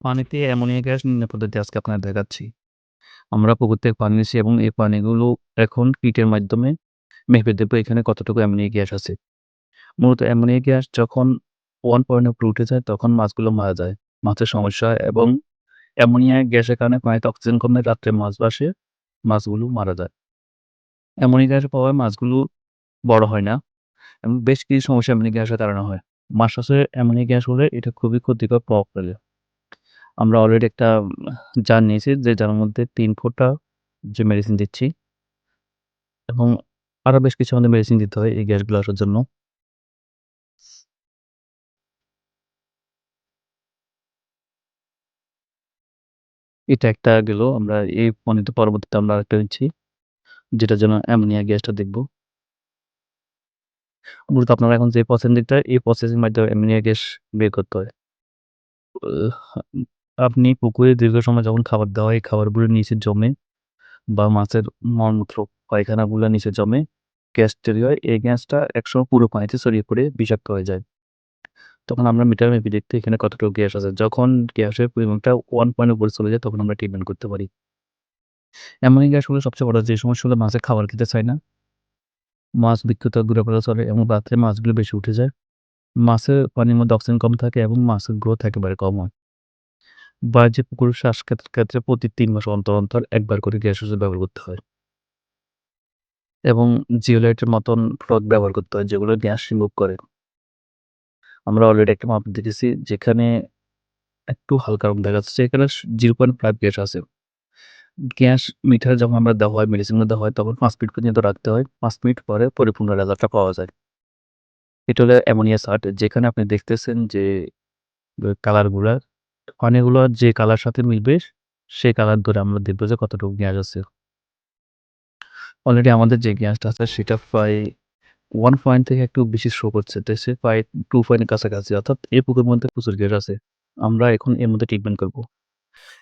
পানিতে ammonia gas নির্ণয় পদ্ধতি আজকে আপনাদের দেখাচ্ছি। আমরা পুকুর থেকে পানি নিচ্ছি এবং এই পানিগুলো এখন কিটের মাধ্যমে মেপে দেখব এখানে কতটুকু অ্যামোনিয়া গ্যাস আছে। মূলত অ্যামোনিয়া গ্যাস যখন ওয়ান পয়েন্ট উপরে উঠে যায়, তখন মাছগুলো মারা যায়। মাছের সমস্যা এবং অ্যামোনিয়া গ্যাসের কারণে পানিতে অক্সিজেন কমে রাত্রে মাছ বাসে মাছগুলো মারা যায়। অ্যামোনিয়া গ্যাসের প্রভাবে মাছগুলো বড় হয় না এবং বেশ কিছু সমস্যা অ্যামোনিয়া গ্যাসের কারণে হয়। মাছ চাষে অ্যামোনিয়া গ্যাস হলে এটা খুবই ক্ষতিকর প্রভাব ফেলে। আমরা অলরেডি একটা জার নিয়েছি যে যার মধ্যে তিন ফোঁটা যে মেডিসিন দিচ্ছি এবং আরও বেশ কিছু আমাদের মেডিসিন দিতে হয় এই গ্যাসগুলো আসার জন্য। এটা একটা গেল। আমরা এই পানিতে পরবর্তীতে আমরা আরেকটা নিচ্ছি। যেটার জন্য অ্যামোনিয়া গ্যাসটা দেখব। মূলত আপনারা এখন যে প্রসেসিংটা এই প্রসেসিং মাধ্যমে অ্যামোনিয়া গ্যাস বের করতে হয়। আপনি পুকুরে দীর্ঘ সময় যখন খাবার দেওয়া হয়, খাবারগুলো নিচে জমে বা মাছের মলমূত্র, পায়খানাগুলো নিচে জমে গ্যাস তৈরি হয়। এই গ্যাসটা একসময় পুরো পানিতে ছড়িয়ে পড়ে বিষাক্ত হয়ে যায়। তখন আমরা মিটার মেপে দেখতে এখানে কতটুকু গ্যাস আছে। যখন গ্যাসের পরিমাণটা ওয়ান পয়েন্ট উপরে চলে যায় তখন আমরা ট্রিটমেন্ট করতে পারি। অ্যামোনিয়া গ্যাস হলে সবচেয়ে বড় যে সমস্যা হলো মাছে খাবার খেতে চায় না। মাছ বিক্ষত ঘুরে চলে এবং রাত্রে মাছগুলো বেশি উঠে যায়। মাছের পানির মধ্যে অক্সিজেন কম থাকে এবং মাছের গ্রোথ একেবারে কম হয়। বাহ্যিক পুকুরের শ্বাসক্ষেত্রের ক্ষেত্রে প্রতি তিন মাস অন্তর, অন্তর একবার করে গ্যাস ওষুধ ব্যবহার করতে হয়। এবং জিওলাইটের মতন প্রোডাক্ট ব্যবহার করতে হয় যেগুলো গ্যাস রিমুভ করে। আমরা অলরেডি একটা মাপ দেখেছি যেখানে একটু হালকা রং দেখা যাচ্ছে এখানে 0.5 গ্যাস আছে। গ্যাস মিটার যখন আমরা দেওয়া হয়, মেডিসিনগুলো দেওয়া হয় তখন পাঁচ মিনিট পর্যন্ত রাখতে হয়। পাঁচ মিনিট পরে পরিপূর্ণ রেজাল্টটা পাওয়া যায়। এটা হলো অ্যামোনিয়া সার্ট যেখানে আপনি দেখতেছেন যে কালারগুলা পানিগুলো যে কালার সাথে মিলবে, সেই কালার ধরে আমরা দেখব যে কতটুকু গ্যাস আছে। অলরেডি আমাদের যে গ্যাসটা আছে, সেটা প্রায় ওয়ান পয়েন্ট থেকে একটু বেশি শো করছে। সে প্রায় 2 পয়েন্টের কাছাকাছি, অর্থাৎ এই পুকুরের মধ্যে প্রচুর গ্যাস আছে। আমরা এখন এর মধ্যে ট্রিটমেন্ট করব।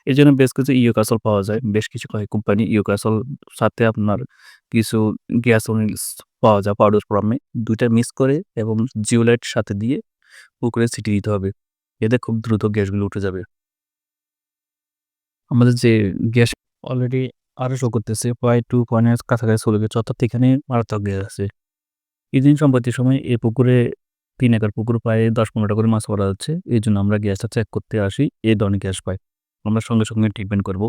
এর জন্য বেশ কিছু ইউকাসল পাওয়া যায়। বেশ কিছু কয়েক কোম্পানি ইউকাসল সাথে আপনার কিছু গ্যাসোলিনস পাওয়া যায় পাউডার ফর্মে। ২ টা মিক্স করে এবং জিওলাইট সাথে দিয়ে পুকুরে ছিটিয়ে দিতে হবে। এতে খুব দ্রুত গ্যাসগুলো উঠে যাবে। আমাদের যে গ্যাস অলরেডি আরও শো করতেছে প্রায় টু পয়েন্টের কাছাকাছি চলে গেছে অর্থাৎ এখানে মারাত্মক গ্যাস আছে। ইদানিং সম্প্রতি সময় এই পুকুরে তিন একর পুকুর প্রায় ১০-১৫ টা করে মাছ মারা যাচ্ছে। এই জন্য আমরা গ্যাসটা চেক করতে আসি। এই ধরনের গ্যাস পাই। আমরা সঙ্গে, সঙ্গে ট্রিটমেন্ট করব।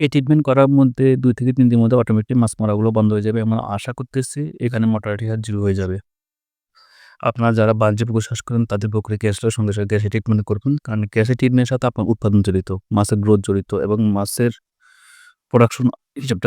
এই ট্রিটমেন্ট করার মধ্যে দুই থেকে তিন দিনের মধ্যে অটোমেটিক মাছ মারাগুলো বন্ধ হয়ে যাবে। আমরা আশা করতেছি এখানে মর্টালিটি হার 0 হয়ে যাবে। আপনারা যারা বাণিজ্য পুকুর চাষ করেন তাদের পুকুরে গ্যাসটা সঙ্গে, সঙ্গে গ্যাসের ট্রিটমেন্ট করবেন। কারণ গ্যাসের ট্রিটমেন্টের সাথে আপনার উৎপাদন জড়িত, মাছের গ্রোথ জড়িত এবং মাছের প্রোডাকশন হিসাবটা